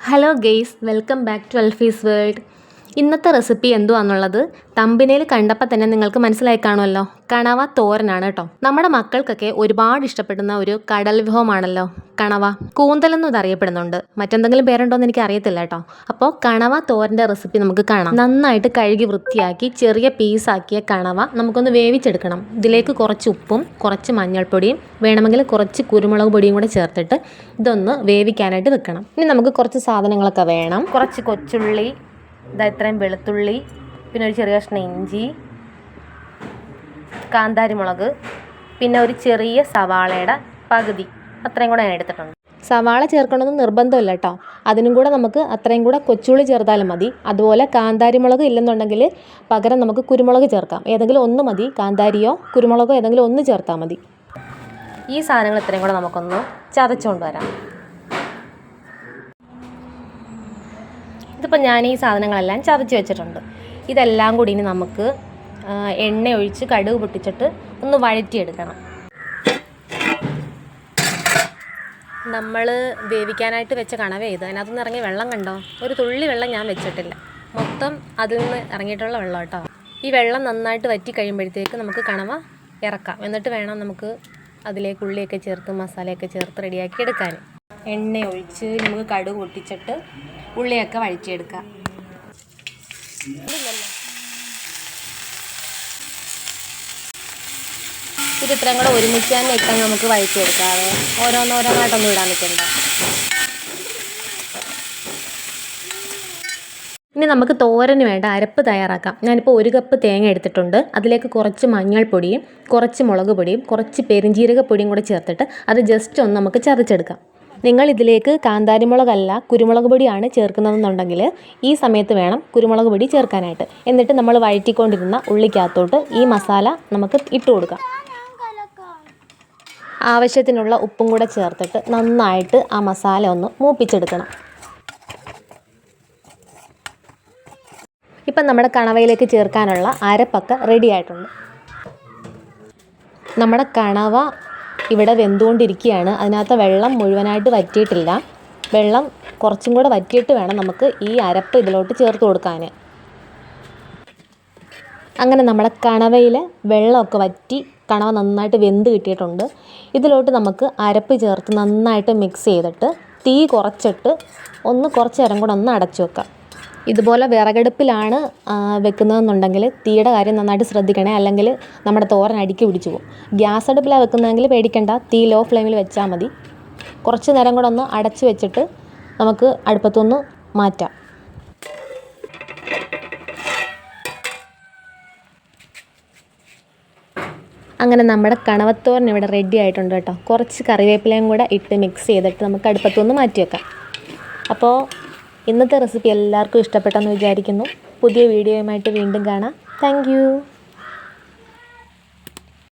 hello guys welcome back to Alfi's world ഇന്നത്തെ recipe എന്തുവാന്നുള്ളത് തമ്പിനയിൽ കണ്ടപ്പോൾ തന്നെ നിങ്ങൾക്ക് മനസ്സിലായി കാണുമല്ലോ. കണവ തോരനാണ് കേട്ടോ. നമ്മുടെ മക്കൾക്കൊക്കെ ഒരുപാട് ഇഷ്ടപ്പെടുന്ന ഒരു കടൽ വിഭവമാണല്ലോ കണവ. കൂന്തലെന്നും ഇത് അറിയപ്പെടുന്നുണ്ട് മറ്റെന്തെങ്കിലും പേരുണ്ടോ എന്ന് എനിക്ക് അറിയത്തില്ല കേട്ടോ. അപ്പോൾ കണവ തോരന്റെ റെസിപ്പി നമുക്ക് കാണാം. നന്നായിട്ട് കഴുകി വൃത്തിയാക്കി ചെറിയ പീസാക്കിയ കണവ നമുക്കൊന്ന് വേവിച്ചെടുക്കണം. ഇതിലേക്ക് കുറച്ച് ഉപ്പും കുറച്ച് മഞ്ഞൾപ്പൊടിയും വേണമെങ്കിൽ കുറച്ച് കുരുമുളക് പൊടിയും കൂടെ ചേർത്തിട്ട് ഇതൊന്ന് വേവിക്കാനായിട്ട് വെക്കണം. ഇനി നമുക്ക് കുറച്ച് സാധനങ്ങളൊക്കെ വേണം. കുറച്ച് കൊച്ചുള്ളി ഇതാ ഇത്രയും വെളുത്തുള്ളി പിന്നെ ഒരു ചെറിയ കഷ്ണം ഇഞ്ചി കാന്താരി മുളക് പിന്നെ ഒരു ചെറിയ സവാളയുടെ പകുതി. അത്രയും കൂടെ ഞാൻ എടുത്തിട്ടുണ്ട്. സവാള ചേർക്കണമെന്ന് നിർബന്ധമില്ല കേട്ടോ അതിനും കൂടെ നമുക്ക് അത്രയും കൂടെ കൊച്ചുള്ളി ചേർത്താലും മതി. അതുപോലെ കാന്താരിമുളക് ഇല്ലെന്നുണ്ടെങ്കിൽ പകരം നമുക്ക് കുരുമുളക് ചേർക്കാം. ഏതെങ്കിലും ഒന്ന് മതി. കാന്താരിയോ കുരുമുളകോ ഏതെങ്കിലും ഒന്ന് ചേർത്താൽ മതി. ഈ സാധനങ്ങൾ ഇത്രയും കൂടെ നമുക്കൊന്ന് ചതച്ചുകൊണ്ട് വരാം. ഇതിപ്പോൾ ഞാൻ ഈ സാധനങ്ങളെല്ലാം ചതച്ച് വെച്ചിട്ടുണ്ട്. ഇതെല്ലാം കൂടി ഇനി നമുക്ക് എണ്ണ ഒഴിച്ച് കടുക് പൊട്ടിച്ചിട്ട് ഒന്ന് വഴറ്റിയെടുക്കണം. നമ്മൾ വേവിക്കാനായിട്ട് വെച്ച കണവ ഇത്. അതിനകത്തുനിന്ന് ഇറങ്ങിയ വെള്ളം കണ്ടോ? ഒരു തുള്ളി വെള്ളം ഞാൻ വെച്ചിട്ടില്ല. മൊത്തം അതിൽ നിന്ന് ഇറങ്ങിയിട്ടുള്ള വെള്ളം കേട്ടോ. ഈ വെള്ളം നന്നായിട്ട് വറ്റി കഴിയുമ്പോഴത്തേക്ക് നമുക്ക് കണവ ഇറക്കാം. എന്നിട്ട് വേണം നമുക്ക് അതിലേക്ക് ഉള്ളിയൊക്കെ ചേർത്ത് മസാലയൊക്കെ ചേർത്ത് റെഡിയാക്കി എടുക്കാൻ എണ്ണ ഒഴിച്ച് നമുക്ക് കടുക് പൊട്ടിച്ചിട്ട് ഉള്ളിയൊക്കെ വഴറ്റിയെടുക്കാം. ഇത് ഇത്രയും കൂടെ ഒരുമിച്ച് തന്നെ ഇട്ടാൽ നമുക്ക് വഴിച്ചെടുക്കാതെ ഓരോന്നോരോന്നായിട്ടൊന്നും ഇടാൻ നിൽക്കണ്ട. ഇനി നമുക്ക് തോരന് വേണ്ട അരപ്പ് തയ്യാറാക്കാം. ഞാനിപ്പോൾ ഒരു കപ്പ് തേങ്ങ എടുത്തിട്ടുണ്ട്. അതിലേക്ക് കുറച്ച് മഞ്ഞൾപ്പൊടിയും കുറച്ച് മുളക് പൊടിയും കുറച്ച് പെരിഞ്ജീരകപ്പൊടിയും കൂടെ ചേർത്തിട്ട് അത് ജസ്റ്റ് ഒന്ന് നമുക്ക് ചതച്ചെടുക്കാം. നിങ്ങൾ ഇതിലേക്ക് കാന്താരിമുളകല്ല കുരുമുളക് പൊടിയാണ് ചേർക്കുന്നതെന്നുണ്ടെങ്കിൽ ഈ സമയത്ത് വേണം കുരുമുളക് പൊടി ചേർക്കാനായിട്ട്. എന്നിട്ട് നമ്മൾ വഴറ്റിക്കൊണ്ടിരുന്ന ഉള്ളിക്കകത്തോട്ട് ഈ മസാല നമുക്ക് ഇട്ട് കൊടുക്കാം. ആവശ്യത്തിനുള്ള ഉപ്പും കൂടെ ചേർത്തിട്ട് നന്നായിട്ട് ആ മസാല ഒന്ന് മൂപ്പിച്ചെടുക്കണം. ഇപ്പം നമ്മുടെ കണവയിലേക്ക് ചേർക്കാനുള്ള അരപ്പൊക്കെ റെഡി ആയിട്ടുണ്ട്. നമ്മുടെ കണവ ഇവിടെ വെന്തുകൊണ്ടിരിക്കുകയാണ്. അതിനകത്ത് വെള്ളം മുഴുവനായിട്ട് വറ്റിയിട്ടില്ല. വെള്ളം കുറച്ചും കൂടെ വറ്റിയിട്ട് വേണം നമുക്ക് ഈ അരപ്പ് ഇതിലോട്ട് ചേർത്ത് കൊടുക്കാൻ. അങ്ങനെ നമ്മുടെ കണവയിൽ വെള്ളമൊക്കെ വറ്റി കണവ നന്നായിട്ട് വെന്ത് കിട്ടിയിട്ടുണ്ട്. ഇതിലോട്ട് നമുക്ക് അരപ്പ് ചേർത്ത് നന്നായിട്ട് മിക്സ് ചെയ്തിട്ട് തീ കുറച്ചിട്ട് ഒന്ന് കുറച്ച് നേരം കൂടെ ഒന്ന് അടച്ചു വെക്കാം. ഇതുപോലെ വിറകടുപ്പിലാണ് വെക്കുന്നതെന്നുണ്ടെങ്കിൽ തീയുടെ കാര്യം നന്നായിട്ട് ശ്രദ്ധിക്കണേ. അല്ലെങ്കിൽ നമ്മുടെ തോരൻ അടുക്കി പിടിച്ചു പോകും. ഗ്യാസ് അടുപ്പിലാണ് വെക്കുന്നതെങ്കിൽ പേടിക്കണ്ട. തീ ലോ ഫ്ലെയിമിൽ വെച്ചാൽ മതി. കുറച്ച് നേരം കൂടെ ഒന്ന് അടച്ച് വെച്ചിട്ട് നമുക്ക് അടുപ്പത്തുനിന്ന് മാറ്റാം. അങ്ങനെ നമ്മുടെ കണവത്തോരൻ ഇവിടെ റെഡി ആയിട്ടുണ്ട് കേട്ടോ. കുറച്ച് കറിവേപ്പിലയും കൂടെ ഇട്ട് മിക്സ് ചെയ്തിട്ട് നമുക്ക് അടുപ്പത്തുനിന്ന് മാറ്റി വെക്കാം. അപ്പോൾ ഇന്നത്തെ റെസിപ്പി എല്ലാവർക്കും ഇഷ്ടപ്പെട്ടെന്ന് വിചാരിക്കുന്നു. പുതിയ വീഡിയോയുമായിട്ട് വീണ്ടും കാണാം. താങ്ക്